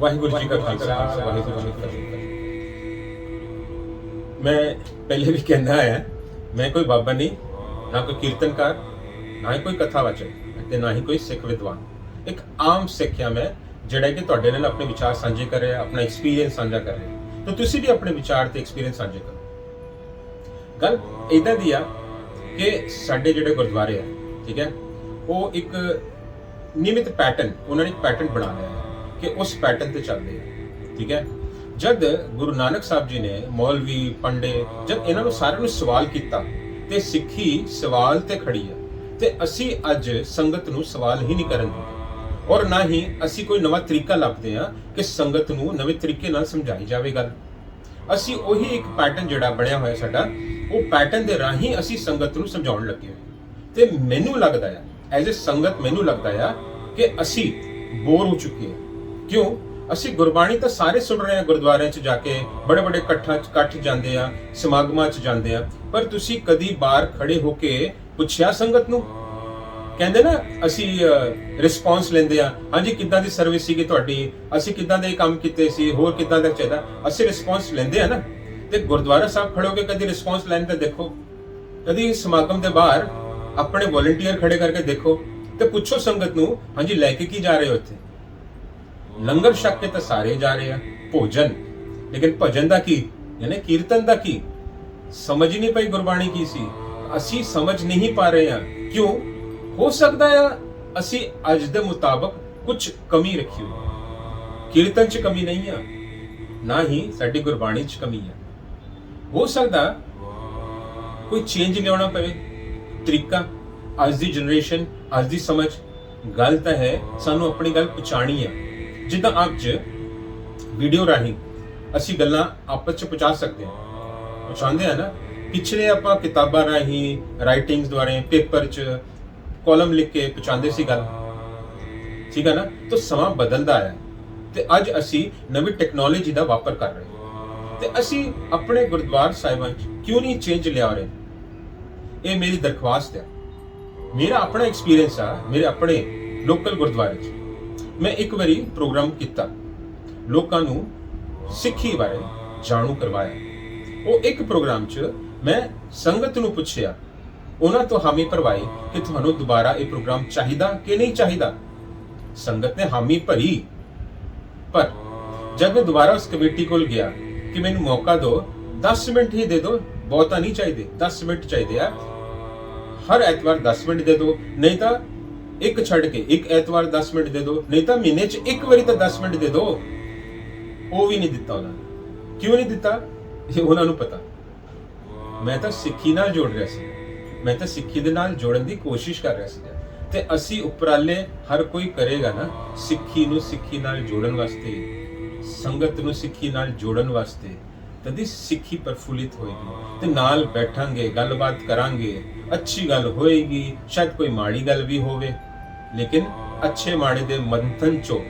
ਵਾਹਿਗੁਰੂ ਜੀ ਕਾ ਖਾਲਸਾ, ਵਾਹਿਗੁਰੂ ਜੀ ਕੀ ਫਤਿਹ। ਮੈਂ ਪਹਿਲੇ ਵੀ ਕਹਿੰਦਾ ਆਇਆ, ਮੈਂ ਕੋਈ ਬਾਬਾ ਨਹੀਂ, ਨਾ ਕੋਈ ਕੀਰਤਨਕਾਰ, ਨਾ ਹੀ ਕੋਈ ਕਥਾਵਾਚਕ ਤੇ ਨਾ ਹੀ ਕੋਈ ਸਿੱਖ ਵਿਦਵਾਨ। ਇੱਕ ਆਮ ਸਿੱਖਿਆ ਮੈਂ, ਜਿਹੜਾ ਕਿ ਤੁਹਾਡੇ ਨਾਲ ਆਪਣੇ ਵਿਚਾਰ ਸਾਂਝੇ ਕਰ ਰਿਹਾ, ਆਪਣਾ ਐਕਸਪੀਰੀਅੰਸ ਸਾਂਝਾ ਕਰ ਰਿਹਾ। ਤਾਂ ਤੁਸੀਂ ਵੀ ਆਪਣੇ ਵਿਚਾਰ ਤੇ ਐਕਸਪੀਰੀਅੰਸ ਸਾਂਝੇ ਕਰੋ। ਗੱਲ ਇਦਾਂ ਦੀ ਆ ਕਿ ਸਾਡੇ ਜਿਹੜੇ ਗੁਰਦੁਆਰੇ ਆ, ਠੀਕ ਹੈ, ਉਹ ਇੱਕ ਨਿਯਮਿਤ ਪੈਟਰਨ ਉਹਨਾਂ ਨੇ ਇੱਕ ਪੈਟਰਨ ਬਣਾ ਲਿਆ। ਹੈ ਕਿ ਉਸ ਪੈਟਰਨ ਤੇ ਚੱਲਦੇ ਆ, ਠੀਕ ਹੈ? ਜਦ ਗੁਰੂ ਨਾਨਕ ਸਾਹਿਬ ਜੀ ਨੇ ਮੌਲਵੀ ਪੰਡੇ ਜਦ ਇਹਨਾਂ ਨੂੰ ਸਾਰਿਆਂ ਨੂੰ ਸਵਾਲ ਕੀਤਾ ਤੇ ਸਿੱਖੀ ਸਵਾਲ ਤੇ ਖੜੀ ਆ, ਤੇ ਅਸੀਂ ਅੱਜ ਸੰਗਤ ਨੂੰ ਸਵਾਲ ਹੀ ਨਹੀਂ ਕਰਨ ਦਿੰਦੇ। ਔਰ ਨਾ ਹੀ ਅਸੀਂ ਕੋਈ ਨਵਾਂ ਤਰੀਕਾ ਲੱਭਦੇ ਆ ਕਿ ਸੰਗਤ ਨੂੰ ਨਵੇਂ ਤਰੀਕੇ ਨਾਲ ਸਮਝਾਈ ਜਾਵੇ ਗੱਲ। ਅਸੀਂ ਉਹੀ ਇੱਕ ਪੈਟਰਨ ਜਿਹੜਾ ਬਣਿਆ ਹੋਇਆ ਸਾਡਾ, ਉਹ ਪੈਟਰਨ ਦੇ ਰਾਹੀਂ ਅਸੀਂ ਸੰਗਤ ਨੂੰ ਸਮਝਾਉਣ ਲੱਗੇ ਹੋਏ ਤੇ ਮੈਨੂੰ ਲੱਗਦਾ ਆ ਐਜ਼ ਅ ਸੰਗਤ ਮੈਨੂੰ ਲੱਗਦਾ ਆ, ਕਿ ਅਸੀਂ ਬੋਰ ਹੋ ਚੁੱਕੇ ਹਾਂ। ਕਿਉਂ? ਅਸੀਂ ਗੁਰਬਾਣੀ ਤਾਂ ਸਾਰੇ ਸੁਣ ਰਹੇ ਹਾਂ ਗੁਰਦੁਆਰਿਆਂ 'ਚ ਜਾ ਕੇ, ਬੜੇ ਬੜੇ ਇਕੱਠਾਂ 'ਚ, ਇਕੱਠ ਜਾਂਦੇ ਆ, ਸਮਾਗਮਾਂ 'ਚ ਜਾਂਦੇ ਆ। ਪਰ ਤੁਸੀਂ ਕਦੀ ਬਾਹਰ ਖੜੇ ਹੋ ਕੇ ਪੁੱਛਿਆ ਸੰਗਤ ਨੂੰ? ਕਹਿੰਦੇ ਨਾ, ਅਸੀਂ ਰਿਸਪੌਂਸ ਲੈਂਦੇ ਆ, ਹਾਂਜੀ, ਕਿੱਦਾਂ ਦੀ ਸਰਵਿਸ ਸੀਗੀ ਤੁਹਾਡੀ? ਅਸੀਂ ਕਿੱਦਾਂ ਦੇ ਕੰਮ ਕੀਤੇ ਸੀ? ਹੋਰ ਕਿੱਦਾਂ ਦਾ ਚਾਹੀਦਾ? ਅਸੀਂ ਰਿਸਪੌਂਸ ਲੈਂਦੇ ਆ ਨਾ। ਤੇ ਗੁਰਦੁਆਰਾ ਸਾਹਿਬ ਖੜੋਗੇ, ਕਦੀ ਰਿਸਪੌਂਸ ਲੈਣ ਤੇ ਦੇਖੋ। ਕਦੀ ਸਮਾਗਮ ਦੇ ਬਾਹਰ ਆਪਣੇ ਵੋਲੰਟੀਅਰ ਖੜੇ ਕਰਕੇ ਦੇਖੋ ਤੇ ਪੁੱਛੋ ਸੰਗਤ ਨੂੰ, ਹਾਂਜੀ, ਲੈ ਕੇ ਕੀ ਜਾ ਰਹੇ ਹੋ ਇੱਥੇ? ਲੰਗਰ ਛੱਕ ਕੇ ਤਾਂ ਸਾਰੇ ਜਾ ਰਹੇ ਆ। ਭੋਜਨ। ਲੇਕਿਨ ਭਜਨ ਦਾ ਕੀ? ਯਾਨੀ ਕੀਰਤਨ ਦਾ ਕੀ? ਸਮਝ ਹੀ ਨਹੀਂ ਪਈ ਗੁਰਬਾਣੀ ਕੀ ਸੀ। ਅਸੀਂ ਸਮਝ ਨਹੀਂ ਪਾ ਰਹੇ ਆ ਕਿਉਂ? ਹੋ ਸਕਦਾ ਆ ਅਸੀਂ ਅੱਜ ਦੇ ਮੁਤਾਬਕ ਕੁਝ ਕਮੀ ਰੱਖੀ ਹੋਈ। ਕੀਰਤਨ 'ਚ ਕਮੀ ਨਹੀਂ ਆ। ਨਾ ਹੀ ਸਾਡੀ ਗੁਰਬਾਣੀ 'ਚ ਕਮੀ ਆ। ਹੋ ਸਕਦਾ ਕੋਈ ਚੇਂਜ ਲਿਆਉਣਾ ਪਵੇ। ਤਰੀਕਾ। ਅੱਜ ਦੀ ਜਨਰੇਸ਼ਨ ਅੱਜ ਦੀ ਸਮਝ। ਗੱਲ ਤਾਂ ਹੈ, ਸਾਨੂੰ ਆਪਣੀ ਗੱਲ ਪਛਾਣੀ ਹੈ ਜਿੱਦਾਂ ਅੱਜ ਵੀਡੀਓ ਰਾਹੀਂ ਅਸੀਂ ਗੱਲਾਂ ਆਪਸ ਚ ਪਹੁੰਚਾ ਸਕਦੇ ਹਾਂ। ਪਹੁੰਚਾਉਂਦੇ ਆ ਨਾ। ਪਿਛਲੇ ਆਪਾਂ ਕਿਤਾਬਾਂ ਰਾਹੀਂ ਰਾਈਟਿੰਗਸ ਦੁਆਰੇ ਪੇਪਰ ਚ ਕਾਲਮ ਲਿਖ ਕੇ ਪਹੁੰਚਾਉਂਦੇ ਸੀ ਗੱਲ। ਠੀਕ ਹੈ ਨਾ? ਤਾਂ ਸਮਾਂ ਬਦਲਦਾ ਆਇਆ। ਤੇ ਅੱਜ ਅਸੀਂ ਨਵੀਂ ਟੈਕਨੋਲੋਜੀ ਦਾ ਵਾਪਰ ਕਰ ਰਹੇ ਹਾਂ। ਤੇ ਅਸੀਂ ਆਪਣੇ ਗੁਰਦੁਆਰਾ ਸਾਹਿਬਾਂ 'ਚ ਕਿਉਂ ਨਹੀਂ ਚੇਂਜ ਲਿਆ ਰਹੇ? ਇਹ ਮੇਰੀ ਦਰਖਾਸਤ ਹੈ ਮੇਰਾ ਆਪਣਾ ਐਕਸਪੀਰੀਅੰਸ ਆ, ਮੇਰੇ ਆਪਣੇ ਲੋਕਲ ਗੁਰਦੁਆਰੇ 'ਚ। ਮੈਂ ਇੱਕ ਵਾਰੀ ਪ੍ਰੋਗਰਾਮ ਕੀਤਾ। ਲੋਕਾਂ ਨੂੰ ਸਿੱਖੀ ਬਾਰੇ ਜਾਣੂ ਕਰਵਾਇਆ। ਉਹ ਇੱਕ ਪ੍ਰੋਗਰਾਮ 'ਚ ਮੈਂ ਸੰਗਤ ਨੂੰ ਪੁੱਛਿਆ, ਉਹਨਾਂ ਤੋਂ ਹਾਮੀ ਭਰਵਾਈ ਕਿ ਤੁਹਾਨੂੰ ਦੁਬਾਰਾ ਇਹ ਪ੍ਰੋਗਰਾਮ ਚਾਹੀਦਾ ਕਿ ਨਹੀਂ ਚਾਹੀਦਾ? ਸੰਗਤ ਨੇ ਹਾਮੀ ਭਰੀ। ਪਰ ਜਦ ਮੈਂ ਦੁਬਾਰਾ ਉਸ ਕਮੇਟੀ ਕੋਲ ਗਿਆ ਕਿ ਮੈਨੂੰ ਮੌਕਾ ਦਿਓ 10 ਮਿੰਟ ਹੀ ਦੇ ਦਿਓ, ਬਹੁਤਾ ਨਹੀਂ ਚਾਹੀਦੇ 10 ਮਿੰਟ ਚਾਹੀਦੇ ਆ। ਹਰ ਐਤਵਾਰ 10 ਮਿੰਟ ਦੇ ਦਿਓ, ਨਹੀਂ ਤਾਂ ਇੱਕ ਛੱਡ ਕੇ, ਇੱਕ ਐਤਵਾਰ 10 ਮਿੰਟ ਦੇ ਦਿਓ ਨਹੀਂ ਤਾਂ ਮਹੀਨੇ 'ਚ ਇੱਕ ਵਾਰੀ ਤਾਂ 10 ਮਿੰਟ ਦੇ ਦਿਓ ਉਹ ਵੀ ਨਹੀਂ ਦਿੱਤਾ ਉਹਨਾਂ ਨੇ। ਕਿਉਂ ਨਹੀਂ ਦਿੱਤਾ? ਇਹ ਉਹਨਾਂ ਨੂੰ ਪਤਾ। ਮੈਂ ਤਾਂ ਸਿੱਖੀ ਨਾਲ ਜੋੜ ਰਿਹਾ ਸੀ। ਮੈਂ ਤਾਂ ਸਿੱਖੀ ਦੇ ਨਾਲ ਜੋੜਨ ਦੀ ਕੋਸ਼ਿਸ਼ ਕਰ ਰਿਹਾ ਸੀ। ਤੇ ਅਸੀਂ ਉਪਰਾਲੇ ਹਰ ਕੋਈ ਕਰੇਗਾ ਨਾ, ਸਿੱਖੀ ਨੂੰ ਸਿੱਖੀ ਨਾਲ ਜੋੜਨ ਵਾਸਤੇ, ਸੰਗਤ ਨੂੰ ਸਿੱਖੀ ਨਾਲ ਜੋੜਨ ਵਾਸਤੇ ਤਦੀ ਸਿੱਖੀ ਪ੍ਰਫੁੱਲਿਤ ਹੋਏਗੀ। ਤੇ ਨਾਲ ਬੈਠਾਂਗੇ, ਗੱਲਬਾਤ ਕਰਾਂਗੇ, ਅੱਛੀ ਗੱਲ ਹੋਏਗੀ, ਸ਼ਾਇਦ ਕੋਈ ਮਾੜੀ ਗੱਲ ਵੀ ਹੋਵੇ। ਲੇਕਿਨ ਅੱਛੇ ਮਾੜੇ ਦੇ ਮੰਥਨ ਚੋਂ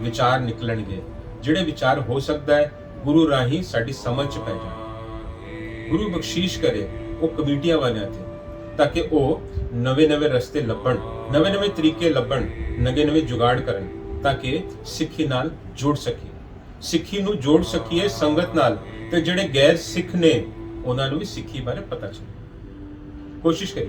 ਵਿਚਾਰ ਨਿਕਲਣਗੇ। ਜਿਹੜੇ ਵਿਚਾਰ ਹੋ ਸਕਦਾ ਹੈ, ਗੁਰੂ ਰਾਹੀਂ ਸਾਡੀ ਸਮਝ ਚ ਪੈ ਜਾਣ। ਗੁਰੂ ਬਖਸ਼ੀਸ਼ ਕਰੇ, ਉਹ ਕਮੇਟੀਆਂ ਵਾਲਿਆਂ ਤੇ, ਤਾਂ ਕਿ ਉਹ ਨਵੇਂ-ਨਵੇਂ ਰਸਤੇ ਲੱਭਣ ਨਵੇਂ-ਨਵੇਂ ਤਰੀਕੇ ਲੱਭਣ ਨਵੇਂ-ਨਵੇਂ ਜੁਗਾੜ ਕਰਨ, ਤਾਂ ਕਿ ਸਿੱਖੀ ਨਾਲ ਜੁੜ ਸਕੀਏ। ਸਿੱਖੀ ਨੂੰ ਜੋੜ ਸਕੀਏ ਸੰਗਤ ਨਾਲ, ਤੇ ਜਿਹੜੇ ਗੈਰ ਸਿੱਖ ਨੇ, ਉਹਨਾਂ ਨੂੰ ਵੀ ਸਿੱਖੀ ਬਾਰੇ ਪਤਾ ਚੱਲੇ। ਕੋਸ਼ਿਸ਼ ਕਰੀਏ।